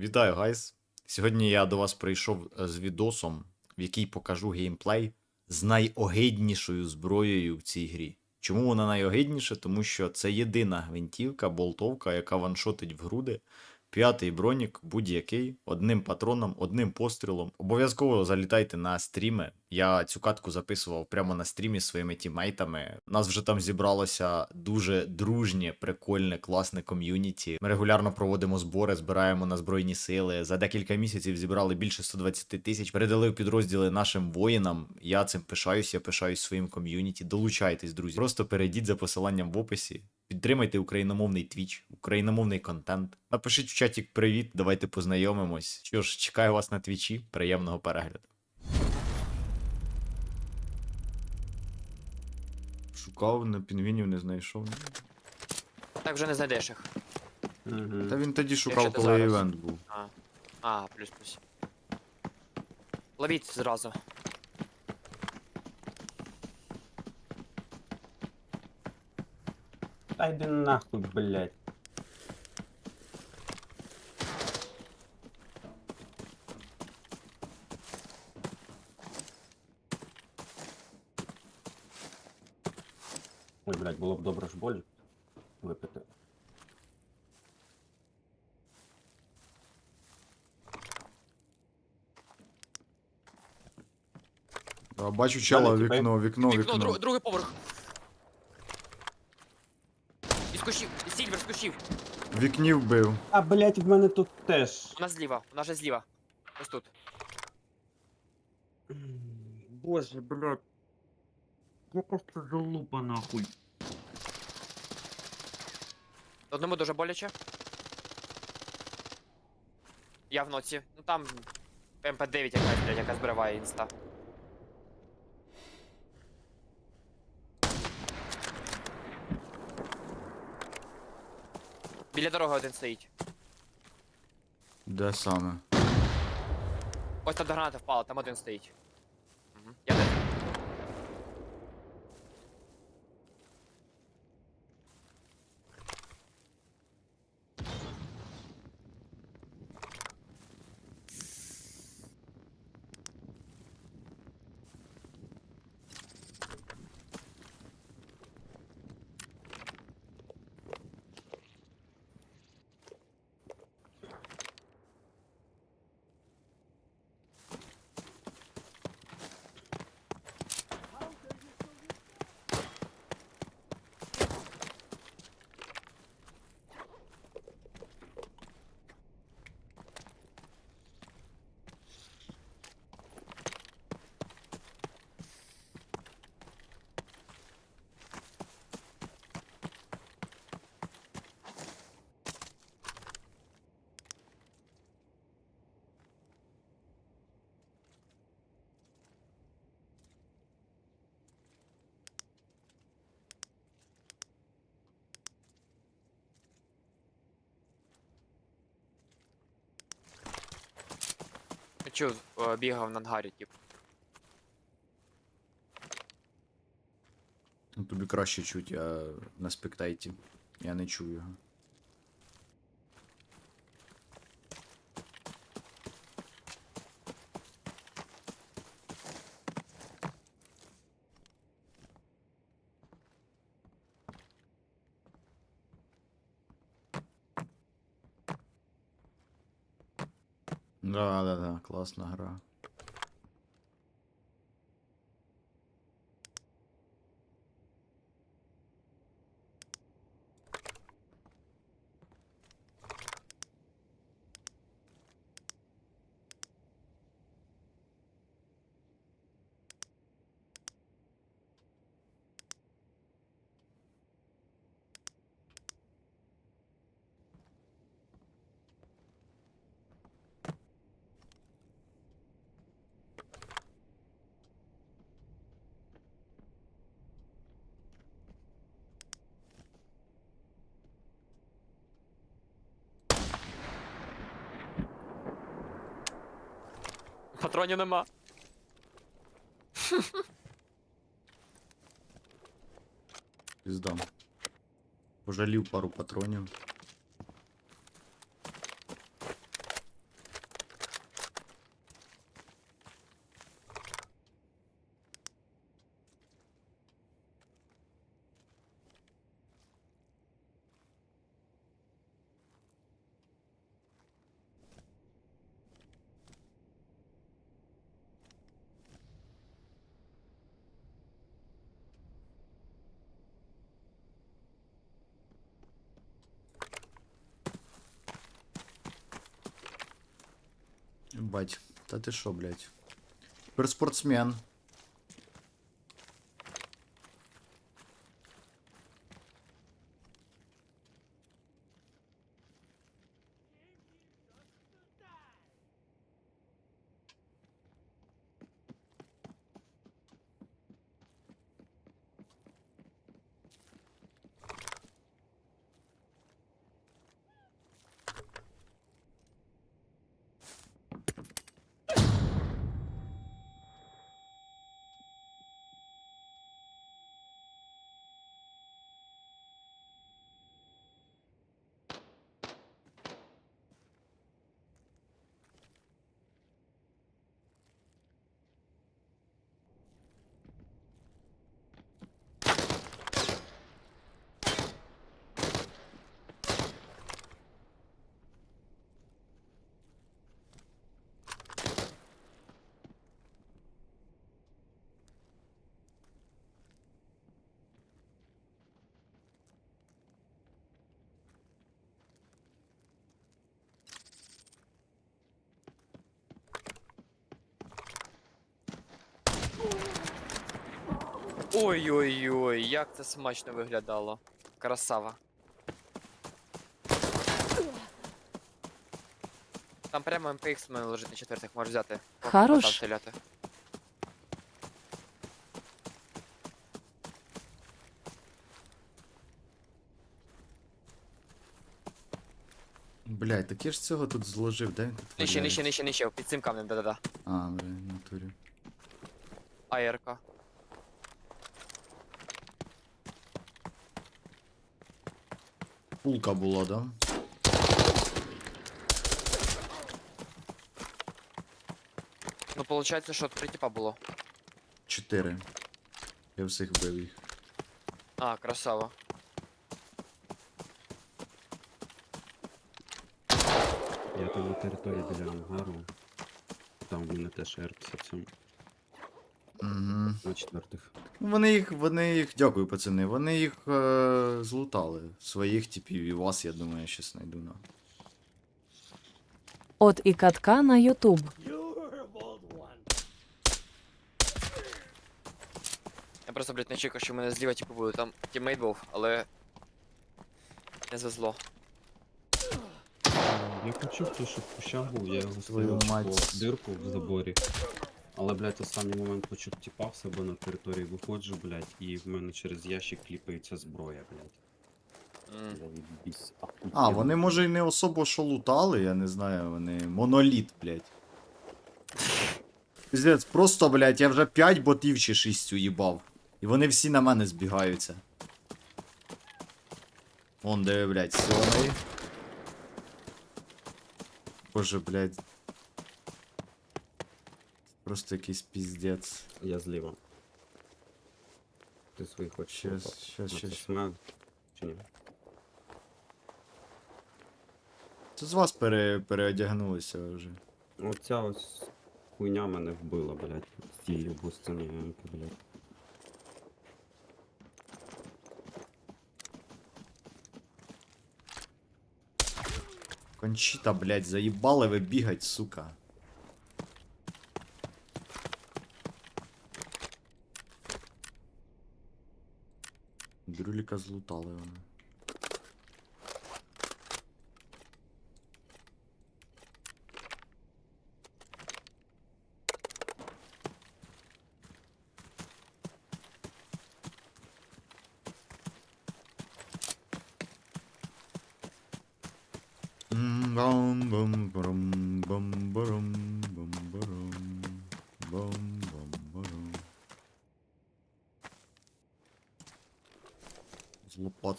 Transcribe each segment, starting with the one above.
Вітаю, гайс! Сьогодні я до вас прийшов е, з відосом, в який покажу геймплей з найогиднішою зброєю в цій грі. Чому вона найогидніша? Тому що це єдина гвинтівка, болтовка, яка ваншотить в груди. П'ятий бронік, будь-який, одним патроном, одним пострілом. Обов'язково залітайте на стріми. Я цю катку записував прямо на стрімі своїми тімейтами. Нас вже там зібралося дуже дружнє, прикольне, класне ком'юніті. Ми регулярно проводимо збори, збираємо на збройні сили. За декілька місяців зібрали більше 120 тисяч. Передали підрозділи нашим воїнам. Я цим пишаюсь, я пишаюсь своїм ком'юніті. Долучайтесь, друзі. Просто перейдіть за посиланням в описі. Підтримайте україномовний твіч, україномовний контент. Напишіть в чаті привіт, давайте познайомимось. Що ж, чекаю вас на твічі. Приємного перегляду. Шукав на пінгвінів, не знайшов. Так вже не знайдеш їх. Та він тоді шукав, Якщо ти коли зараз. івент був. А, а плюс-плюс. Ловіть зразу. Та йди нахуй, блядь. Бачу чела, тіпи. вікно, вікно, Вікно, вікно. друг, другий поверх. Із кущів, Сільвер з кущів. В Вікні вбив. А, блядь, в мене тут теж. Вона зліва, вона же зліва. Ось тут. Боже, блядь. Ж це залупа нахуй. Одному дуже боляче. Я в ноці. Ну там МП9 якась, блядь, яка збриває інста. Біля дороги один стоїть. Де саме? Ось там до граната впала, там один стоїть. Угу. Я. Чув, е, бігав на ангарі, тип. Ну, Тобі краще чуть, я на спектайті. Я не чую його. Да, да, да, класна гра. Патронів нема. Пиздам. Пожалів пару патронів. Бать, та ти що, блядь? Тепер. Ой-ой-ой, як це смачно виглядало. Красава. Там прямо МПХ в мене лежить на четвертих, можеш взяти. Хорош. там стріляти. Блядь, так я ж цього тут зложив, де він тут Нижче, валяється? нижче, нижче, під цим камнем, да-да-да. А, бля, в натурі. АРК. Пулка була, да? Ну, получается, що три типа було. Чотири. Я всіх вбив їх. А, красава. Я там на території біля ангару. Там в мене теж Р-57 Угу. на четвертих. Вони їх, вони їх, дякую, пацани, вони їх е, злутали. Своїх типів і вас, я думаю, я щас знайду на. От і катка на Ютуб. Я просто, блядь, не чекав, що в мене зліва типу буде. Там тіммейт був, але. Не звезло. Я почув, то, що в кущах був, я його Твою ставив мать. по дирку в заборі. Але, блядь, останній момент почув тіпа в себе на території виходжу, блядь, і в мене через ящик кліпається зброя, блядь. А, вони може і не особо що лутали, я не знаю, вони. Моноліт, блядь. Пиздець, просто, блядь, я вже 5 ботів чи 6 уїбав. І вони всі на мене збігаються. Вон де, блядь, сьомий. Боже, блядь. Просто якийсь піздець. Я зліва. Ти свої хочеш? Щас, лопати? щас, Ну, це щас. смен. Чи ні? Це з вас пере, переодягнулися вже. Оця ось хуйня мене вбила, блядь. з цією бусцями, блядь. Кончита, блядь, заїбали ви бігать, сука. Дрюліка злутали вони. М,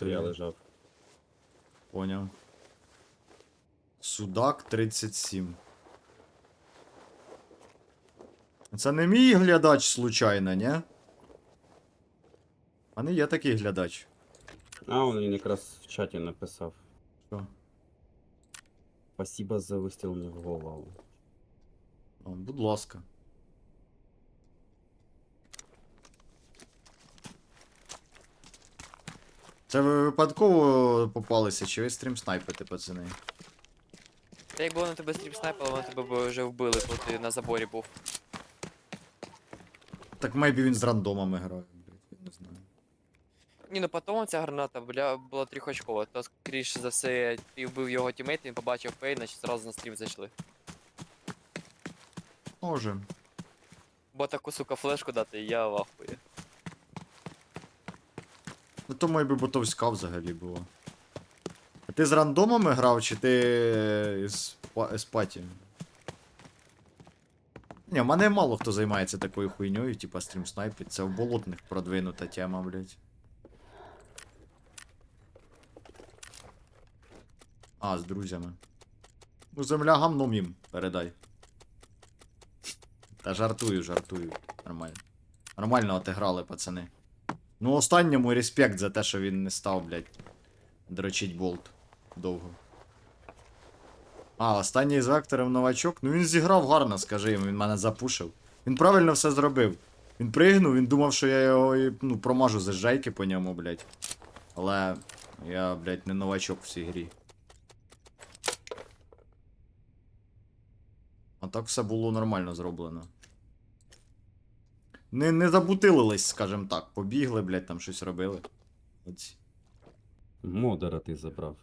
З я лежав. Поняв. Судак 37. Це не мій глядач, случайно, ні? А не є такий глядач. А, он він якраз в чаті написав. Що? Спасибо за вистріл мені в голову. О, будь ласка. Це ви випадково попалися, чи ви стрім снайпите, пацани? Та якби вони тебе стріп снайпили, вони тебе б вже вбили, коли ти на заборі був. Так мейбі він з рандомами грає, блядь, я не знаю. Ні, ну потім ця граната бля, була трьохочкова, то скоріше за все ти вбив його тімейт, він побачив пей, значить зразу на стрім зайшли. Може. Бо таку сука флешку дати, я в ахуї. Ну то мейбі ботовська взагалі була. А ти з рандомами грав, чи ти з, з паті? Ні, в мене мало хто займається такою хуйньою, типа стрім снайпить. Це в болотних продвинута тема, блядь. А, з друзями. Ну, земля гамном їм передай. Та жартую, жартую. Нормально. Нормально отиграли, пацани. Ну, останньому респект за те, що він не став, блядь, дрочить болт довго. А, останній з вектором новачок. Ну він зіграв гарно, скажи йому, він мене запушив. Він правильно все зробив. Він пригнув, він думав, що я його ну, промажу з жайки по ньому, блядь. Але я, блядь, не новачок в цій грі. А так все було нормально зроблено. Не, не забутилились, скажем так. Побігли, блядь, там щось робили. От. Модера ти забрав.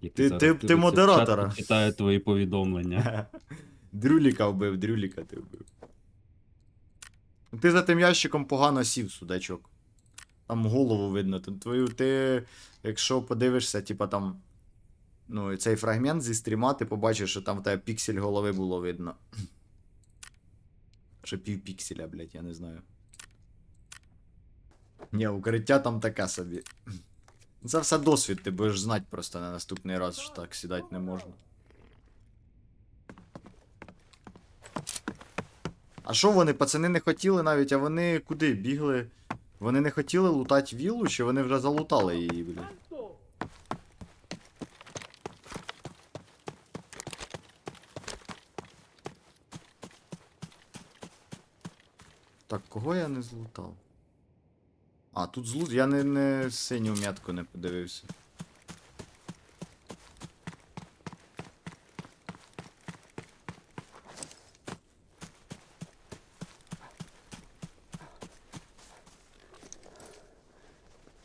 Який Ти- ти- ти модератора. Читає твої повідомлення. Дрюліка вбив, дрюліка ти вбив. Ти за тим ящиком погано сів, судачок. Там голову видно. Там твою ти, якщо подивишся, типа там. Ну, цей фрагмент зі стріма, ти побачиш, що там в тебе піксель голови було видно. Ще пів пікселя, блядь, я не знаю. Ні, укриття там таке собі. Це все досвід, ти будеш знати просто на наступний раз, що так сідати не можна. А що вони, пацани не хотіли навіть, а вони куди бігли? Вони не хотіли лутати віллу, чи вони вже залутали її, блін? Так, кого я не злутав? А, тут злут. Я не, не синю м'ятку не подивився.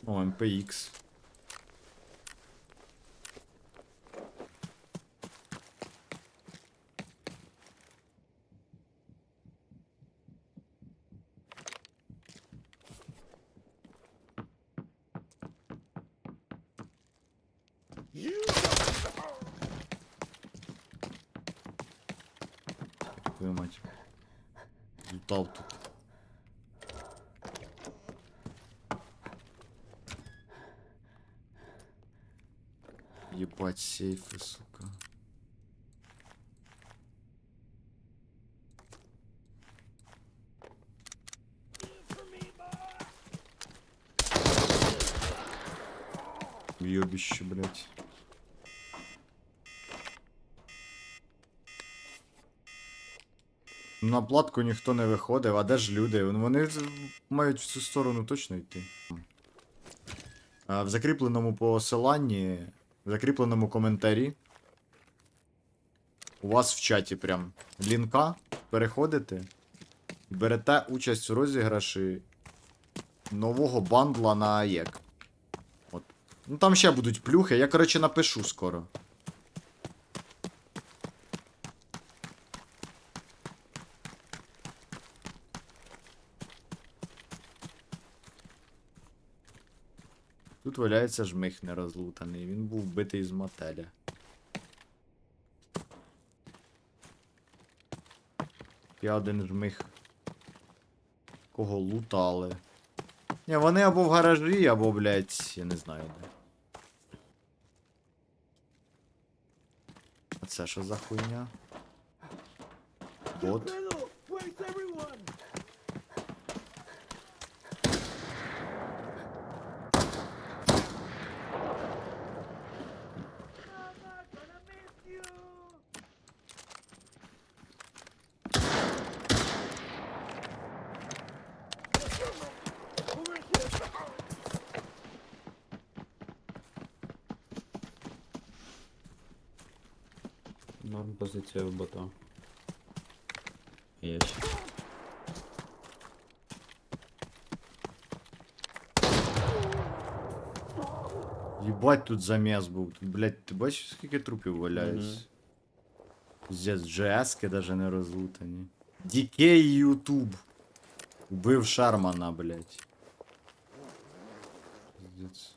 О, МПХ. Твою мать. Лутав тут. Ебать сейфы, сука. Уебище, блядь. На платку ніхто не виходив, а де ж люди? Вони мають в цю сторону точно йти. В закріпленому посиланні, в закріпленому коментарі. У вас в чаті прям лінка. Переходите берете участь у розіграші нового бандла на АЕК. От. Ну там ще будуть плюхи, я, коротше, напишу скоро. Тут валяється жмих нерозлутаний. Він був вбитий з мотеля. Я один жмих. Кого лутали. Ні, вони або в гаражі, або, блядь, я не знаю де. А це що за хуйня? Бот. Норм позиція в бота. Є ще. Єбать тут замес був. Тут, блядь, ти бачиш скільки трупів валяється? Здесь GS-ки даже не розлутані. Дікей Ютуб. Убив Шармана, блядь. Пиздец.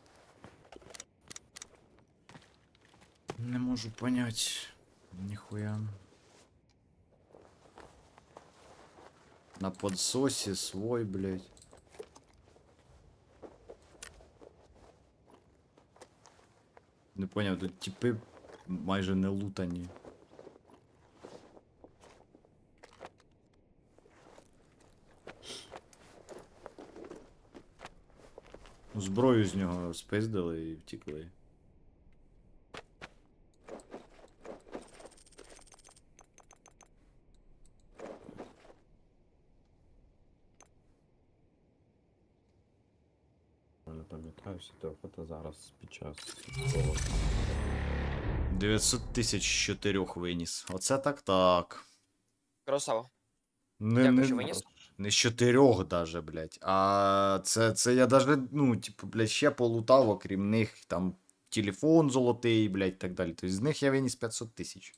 Не можу понять. Ніхуя. На подсосі свой, блядь. Не поняв, тут типи майже не лутані. Ну, Зброю з нього спиздили і втікли. Не пам'ятаю всі те фото зараз під час 900 тисяч з чотирьох виніс. Оце так так. Красава. Не, Дякую, не, що виніс. не з чотирьох даже, блядь. А це, це я даже, ну, типу, блядь, ще полутав, окрім них, там, телефон золотий, блядь, так далі. Тобто з них я виніс 500 тисяч.